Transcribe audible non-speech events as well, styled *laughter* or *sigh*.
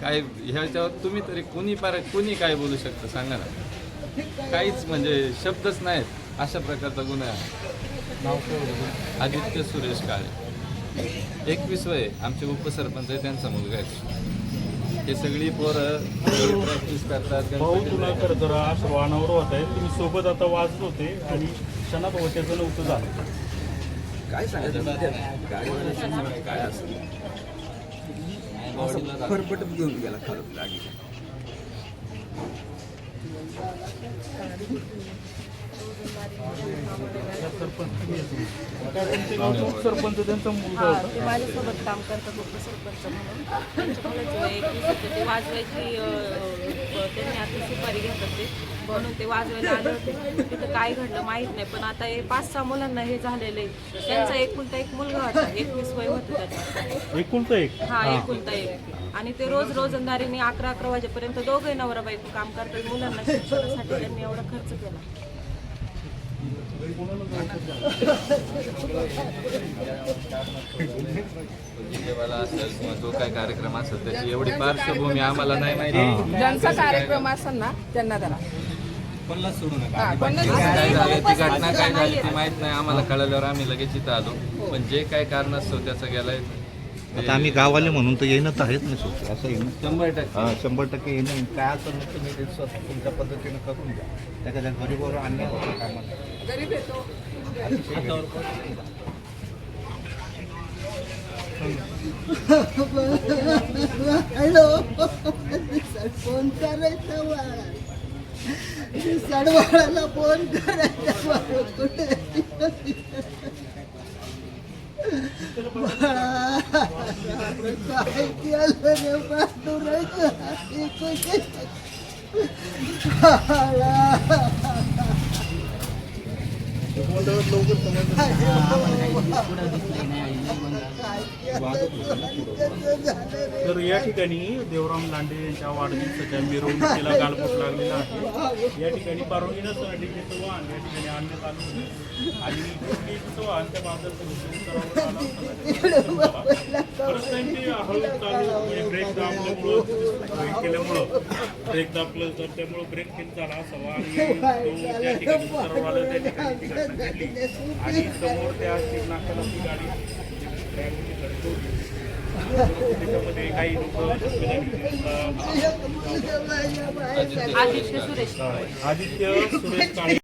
काय ह्याच्यावर तुम्ही तरी कोणी पार कोणी काय बोलू शकतं? सांगा ना. काहीच म्हणजे शब्दच नाहीत. अशा प्रकारचा गुन्हा आहे. आदित्य सुरेश काळे. एकवीस वय आमचे उपसरपंच आहे त्यांचा मुलगा आहे. हे सगळी पोरं प्रॅक्टिस करतात भाऊ तुला खरं तर आज वाहनावर होत आहे. तुम्ही सोबत आता वाचत होते आणि क्षणात होत्याचं नव्हतं झालं. काय सांगायचं? काय असं असं फरफटत घेऊन गेला खालून गाडी उपसरपंच त्यांचा मुलगा हा होता. ते माझ्यासोबत काम करतात उपसरपंच म्हणून. त्यांच्यामुळेच एकवीस होते ते वाजवायची अं, त्यांनी आता सुपारी घेतात ते. म्हणून ते वाजवायला आले होते. तिथं काय घडलं माहीत नाही पण आता हे पाच सहा मुलांना हे झालेलं आहे. त्यांचा एकुलता एक मुलगा होता एकवीस वय होतं त्याचं. एकुलतं एक? हा एकुलता एक. आणि ते रोज रोजंदारीने अकरा अकरा वाजेपर्यंत दोघे नवरा बायको काम करतात मुलांना शिक्षणासाठी त्यांनी एवढा खर्च केला. जेवायला असेल किंवा जो काय कार्यक्रम असेल त्याची एवढी पार्श्वभूमी आम्हाला नाही माहिती. ज्यांचा कार्यक्रम असेल ना त्यांना जरा पन्नास सोडू नका. हा, पन्नास काय झालं ती घटना काय झाली ती माहीत नाही. आम्हाला कळल्यावर आम्ही लगेच इथं आलो. पण जे काय कारण असतो त्याचं गेलाय आता आम्ही गाववाले म्हणून तर येणं तर आहेच नाही सोबत असं येणं शंभर टक्के. हा शंभर टक्के येणं काय असेल ना तुम्ही ते स्वतः तुमच्या पद्धतीनं करून द्या त्याच्या त्या गरीबावर अन्याय होतो कामाला गरीब येतो *laughs* हॅलो. *laughs* फोन करायचा बाळा सडवाळाला फोन करायचा तर या ठिकाणी देवराम लांडे यांच्या वाढदिवसाच्या मिरवणुकीला गालबोट लागलेला आहे. या ठिकाणी परवानगी नसताना डीजेचं वाहन या ठिकाणी आणण्यात आलं होतं आणि डीजेचं वाहन त्या त्यांची चालू ब्रेक दाबल्यामुळं ब्रेक केल्यामुळं. ब्रेक दाबलं तर त्यामुळं ब्रेक फेल झाला असावा. आणि तो त्या ठिकाणी त्या ठिकाणी घटना घडली. आणि समोर त्या नाक्याला ती गाडी त्याच्यामध्ये काही लोक आदित्य सुरेश. आदित्य सुरेश काळे.